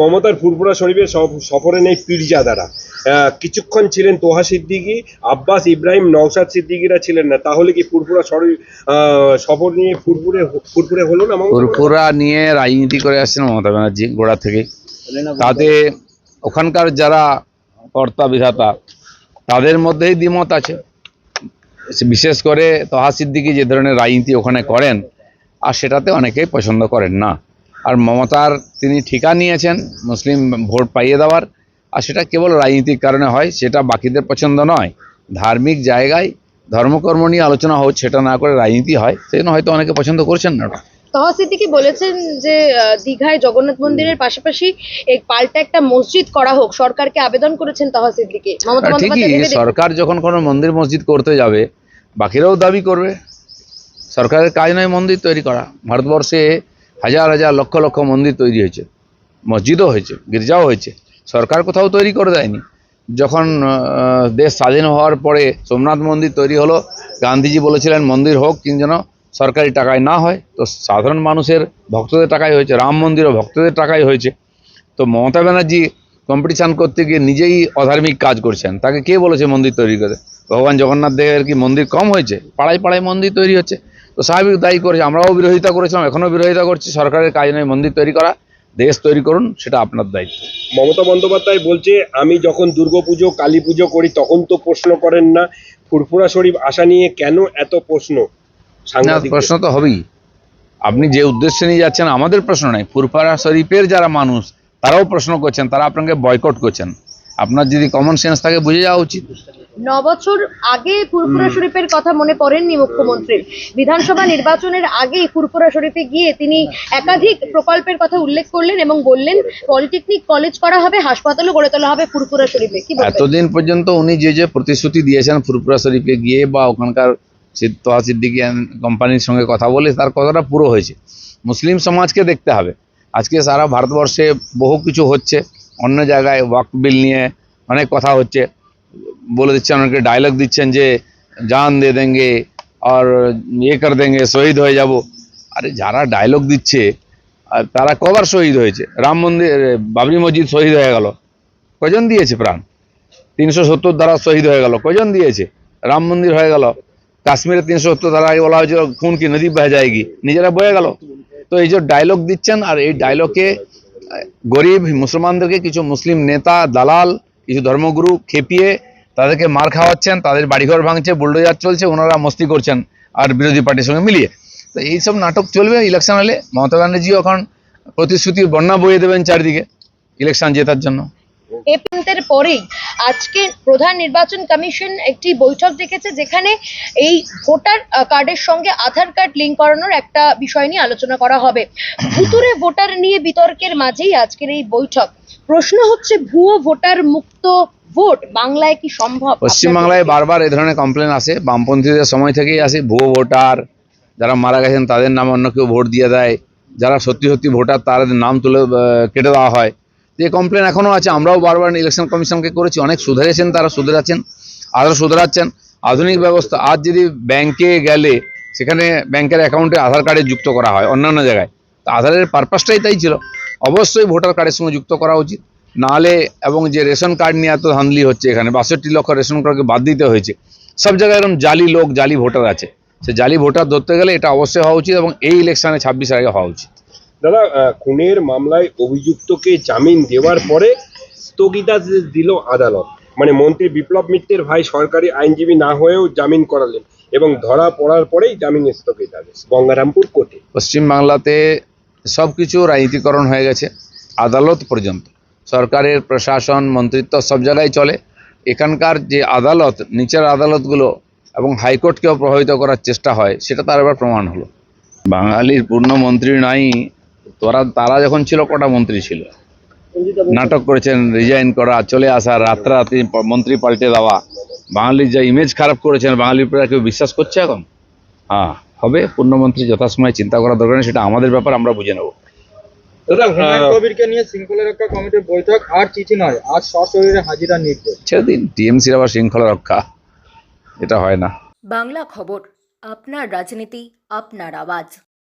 মমতার ফুরফুরা শরীফের সফরে নেই পীরজাদারা। কিছুক্ষণ ছিলেন তোহা সিদ্দিকী, আব্বাস ইব্রাহিম, নওশাদ সিদ্দিকীরা ছিলেন না। তাহলে কি ফুরফুরা শরীফ সফর নিয়ে ফুরফুরে ফুরফুরে হলো না ফুরফুরা নিয়ে রাজনীতি করে আসছেন মমতা ব্যানার্জি গোড়া থেকে। তাতে ওখানকার যারা কর্তা বিধাতা, তাদের মধ্যেই দ্বিমত আছে। বিশেষ করে তহা সিদ্দিকি যে ধরনের রাজনীতি ওখানে করেন, আর সেটাতে অনেকেই পছন্দ করেন না। আর মমতার তিনি ঠিকা নিয়েছেন মুসলিম ভোট পাইয়ে দেওয়ার। আর সেটা কেবল রাজনীতিক কারণে হয় সেটা বাকিদের পছন্দ নয়। ধার্মিক জায়গায় ধর্মকর্ম নিয়ে আলোচনা হোক সেটা না করে রাজনীতি হয় সেই জন্য হয়তো অনেকে পছন্দ করছেন না। ওটা। তহা সিদ্দিকি বলেছেন যে দীঘায় জগন্নাথ মন্দিরের পাশাপাশি এই পাল্টা একটা মসজিদ করা হোক সরকারকে আবেদন করেছেন তহা সিদ্দিকি। ঠিকই সরকার যখন কোনো মন্দির মসজিদ করতে যাবে বাকিরাও দাবি করবে। সরকারের কাজ নয় মন্দির তৈরি করা। ভারতবর্ষে হাজার হাজার লক্ষ লক্ষ মন্দির তৈরি হয়েছে, মসজিদও হয়েছে, গির্জাও হয়েছে। সরকার কোথাও তৈরি করে দেয়নি। যখন দেশ স্বাধীন হওয়ার পরে সোমনাথ মন্দির তৈরি হলো, গান্ধীজি বলেছিলেন, মন্দির হোক, কিন্তু যেন সরকারি টাকায় না হয়। তো সাধারণ মানুষের ভক্তদের টাকায় হয়েছে, রাম মন্দিরও ভক্তদের টাকায় হয়েছে। তো মমতা ব্যানার্জি কম্পিটিশান করতে গিয়ে নিজেই অধার্মিক কাজ করছেন। তাকে কে বলেছে মন্দির তৈরি করে? ভগবান জগন্নাথ দেবের কি মন্দির কম হয়েছে? পাড়ায় পাড়ায় মন্দির তৈরি হচ্ছে। তো স্বাভাবিক দায়ী করেছে আমরাও বিরোধিতা করেছিলাম এখনও বিরোধিতা করছি সরকারের কাজ নয় মন্দির তৈরি করা দেশ তৈরি করুন সেটা আপনার দায়িত্ব। মমতা বন্দ্যোপাধ্যায় বলছে আমি যখন দুর্গাপুজো কালী পুজো করি তখন তো প্রশ্ন করেন না ফুরফুরা শরীফ আসা নিয়ে কেন এত প্রশ্ন প্রশ্ন তো হবেই। আপনি যে উদ্দেশ্যে নিয়ে যাচ্ছেন আমাদের প্রশ্ন নাই ফুরফুরা শরীফের যারা মানুষ তারাও প্রশ্ন করছেন তারা আপনাকে বয়কট করছেন। আপনার যদি কমন সেন্স থাকে বুঝে যাওয়া উচিত। ন বছর আগে ফুরফুরা শরীফের কথা মনে পড়েননি মুখ্যমন্ত্রীর বিধানসভা নির্বাচনের আগেই ফুরফুরা শরীফে গিয়ে তিনি একাধিক প্রকল্পের কথা উল্লেখ করলেন এবং বললেন পলিটেকনিক কলেজ করা হবে হাসপাতালও গড়ে তোলা হবে ফুরফুরা শরীফে। কি এতদিন পর্যন্ত উনি যে যে প্রতিশ্রুতি দিয়েছেন ফুরফুরা শরীফে গিয়ে বা ওখানকার তোহা সিদ্দিকি কোম্পানির সঙ্গে কথা বলে তার কথাটা পুরো হয়েছে। মুসলিম সমাজকে দেখতে হবে। আজকে সারা ভারতবর্ষে বহু কিছু হচ্ছে। অন্য জায়গায় ওয়াক বিল নিয়ে অনেক কথা হচ্ছে। বলে দিচ্ছেন, অনেকে ডায়লগ দিচ্ছেন যে, জান দে দেঙ্গে আর ইয়ে কর দেঙ্গে, শহীদ হয়ে যাব। আরে যারা ডায়লগ দিচ্ছে, আর তারা কবার শহীদ হয়েছে? রাম মন্দির, বাবরি মসজিদ শহীদ হয়ে গেল। কজন দিয়েছে প্রাণ? তিনশো সত্তর দ্বারা শহীদ হয়ে গেল। কজন দিয়েছে? রাম মন্দির হয়ে গেল। কাশ্মীরে তিনশো সত্তর দ্বারা বলা হয়েছিল, খুন কি নদী বহে যায়গি? নিজেরা বয়ে গেল। তো এই যে ডায়লগ দিচ্ছেন, আর এই ডায়লগে গরিব মুসলমানদেরকে কিছু মুসলিম নেতা, দালাল, কিছু ধর্মগুরু খেপিয়ে তাদেরকে মার খাওয়াচ্ছেন, তাদের বাড়িঘর ভাঙছে বুলডোজার চলছে, ওনারা মস্তি করছেন আর বিরোধী পার্টির সঙ্গে মিলিয়ে। তো এইসব নাটক চলবে ইলেকশন হলে, মমতা ব্যানার্জিও এখন প্রতিশ্রুতির বন্যা বয়ে দেবেন চারিদিকে ইলেকশন জেতার জন্য। এ পরেই আজকে প্রধান নির্বাচন কমিশন একটি বৈঠক ডেকেছে যেখানে এই ভোটার কার্ডের সঙ্গে আধার কার্ড লিঙ্ক করানোর একটা বিষয় নিয়ে আলোচনা করা হবে। ভুতুরে ভোটার নিয়ে বিতর্কের মাঝেই আজকের এই বৈঠক। প্রশ্ন হচ্ছে, ভুয়ো ভোটার মুক্ত ভোট বাংলায় কি সম্ভব? পশ্চিমবাংলায় বারবার এই ধরনের কমপ্লেন আসে। বামপন্থীদের সময় থেকেই আসে। ভুয়ো ভোটার যারা মারা গেছেন তাদের নাম অন্য কেউ ভোট দিয়ে দেয়। যারা সত্যি সত্যি ভোটার তাদের নাম তুলে কেটে দেওয়া হয়। যে কমপ্লেন এখনও আছে। আমরাও বারবার ইলেকশন কমিশনকে করেছি। অনেক সুধরেছেন তারা সুধরাচ্ছেন আরও সুধরাচ্ছেন আধুনিক ব্যবস্থা আজ যদি ব্যাংকে গেলে সেখানে ব্যাংকের অ্যাকাউন্টে আধার কার্ডে যুক্ত করা হয় অন্যান্য জায়গায়। তো আধারের পারপাসটাই তাই ছিল। অবশ্যই ভোটার কার্ডের সঙ্গে যুক্ত করা উচিত। নাহলে এবং যে রেশন কার্ড নিয়ে এত ধান্দলি হচ্ছে এখানে বাষট্টি লক্ষ রেশন কার্ডকে বাদ দিতে হয়েছে সব জায়গায় এরকম জালি লোক জালি ভোটার আছে। সে জালি ভোটার ধরতে গেলে এটা অবশ্যই হওয়া উচিত এবং এই ইলেকশনে ছাব্বিশ আগে হওয়া উচিত। দাদা খুনের মামলায় অভিযুক্তকে জামিন দেওয়ার পরে স্থগিতাদেশ দিল আদালত। মানে মন্ত্রী বিপ্লব মিত্রের ভাই সরকারি আইনজীবী না হয়েও জামিন করালেন এবং ধরা পড়ার পরেই জামিন স্থগিতাদেশ গঙ্গারামপুর কোর্টে। পশ্চিমবাংলাতে সব কিছু রাজনীতিকরণ হয়ে গেছে আদালত পর্যন্ত। সরকারের প্রশাসন, মন্ত্রিত্ব সব জায়গায় চলে। এখানকার যে আদালত, নিচের আদালতগুলো এবং হাইকোর্টকেও প্রভাবিত করার চেষ্টা হয়, সেটা তার এবার প্রমাণ হলো। বাঙালির পূর্ণ মন্ত্রী নাই, তোরা, তারা যখন ছিল, কটা মন্ত্রী ছিল? নাটক করেছেন রিজাইন করা, চলে আসা রাত্রারাত্রি প- মন্ত্রী পাল্টে দেওয়া। বাঙালির যে ইমেজ খারাপ করেছেন, বাঙালির উপরে কেউ বিশ্বাস করছে এখন? হ্যাঁ হবে পূর্ণমন্ত্রী যথাসময়ে চিন্তা করা দরকার সেটা আমাদের ব্যাপার, আমরা বুঝে নেব। দাদা হুমায়ুন আহ, কবিরকে নিয়ে শৃঙ্খলা রক্ষা কমিটির বৈঠক আর চিঠি নয় আর সশরীরে হাজিরা নির্দেশ। ছেড়ে দিন টিএমসির আবার শৃঙ্খলা রক্ষা এটা হয় না। বাংলা খবর আপনার রাজনীতি আপনার আওয়াজ।